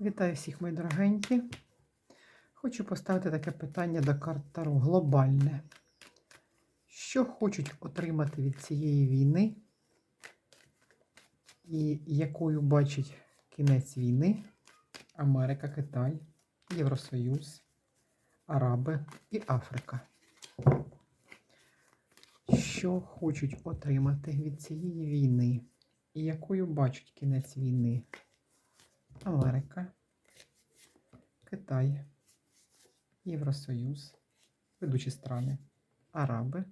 Вітаю всіх, мої дорогенькі. Хочу поставити таке питання до карт Таро глобальне. Що хочуть отримати від цієї війни? І якою бачить кінець війни Америка, Китай, Євросоюз, Араби і Африка? Що хочуть отримати від цієї війни? І якою бачать кінець війни Америка, Китай, Євросоюз, ведучі страни, Араби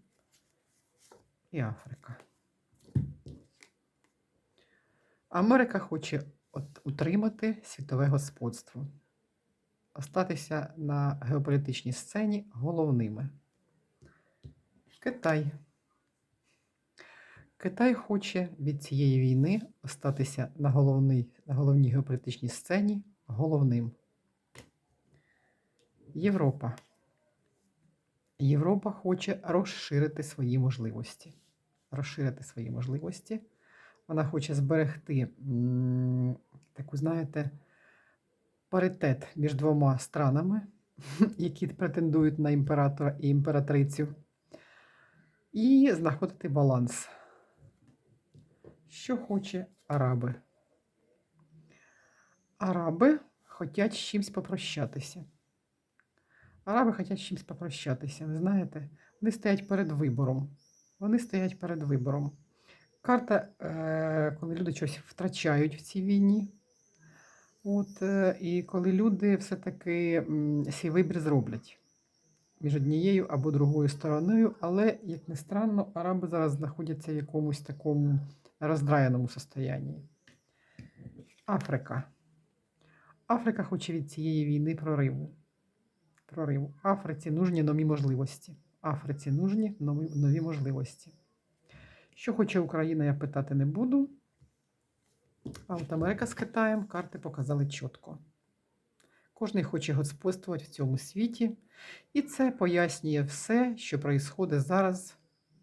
і Африка. Америка хоче утримати світове господство, остатися на геополітичній сцені головними. Китай. Китай хоче від цієї війни остатися на, головний, на головній геополітичній сцені головним. Європа. Європа хоче розширити свої можливості. Розширити свої можливості. Вона хоче зберегти таку, знаєте, паритет між двома странами, які претендують на імператора і імператрицю, і знаходити баланс. Що хоче Араби? Араби хочуть з чимось попрощатися. Араби хочуть з чимось попрощатися. Ви знаєте, вони стоять перед вибором. Вони стоять перед вибором. Карта, е, коли люди щось втрачають в цій війні. От, е, і коли люди все-таки свій вибір зроблять між однією або другою стороною, але, як не странно, араби зараз знаходяться в якомусь такому роздраєному состоянні. Африка. Африка хоче від цієї війни прориву. Прориву. Африці нужні нові можливості. Африці нужні нові, нові можливості. Що хоче Україна, я питати не буду. А от Америка з Китаєм карти показали чітко. Кожний хоче господствувати в цьому світі, і це пояснює все, що відбувається зараз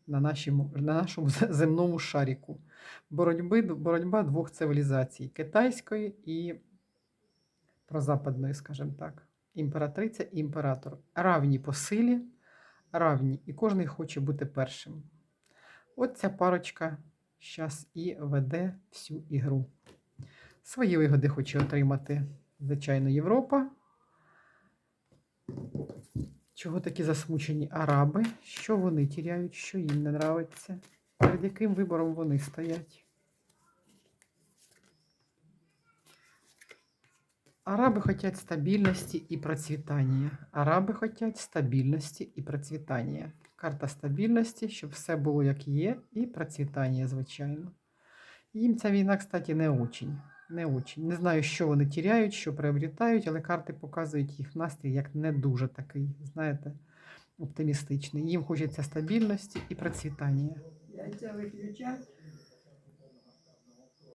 на, нашому, на нашому земному шаріку. Боротьби, боротьба двох цивілізацій китайської і прозападної, скажімо так, імператриця і імператор. Равні по силі, равні, і кожен хоче бути першим. От ця парочка зараз і веде всю ігру. Свої вигоди хоче отримати, звичайно, Європа. Чого такі засмучені араби? Що вони тіряють, що їм не нравиться? Перед яким вибором вони стоять? Араби хочуть стабільності і процвітання. Араби хочуть стабільності і процвітання. Карта стабільності, щоб все було як є, і процвітання, звичайно. Їм ця війна, кстати, не очень. Не очень. Не знаю, що вони тіряють, що приобретають, але карти показують їх настрій як не дуже такий, знаєте, оптимістичний. Їм хочеться стабільності і процвітання. Яйця виключать.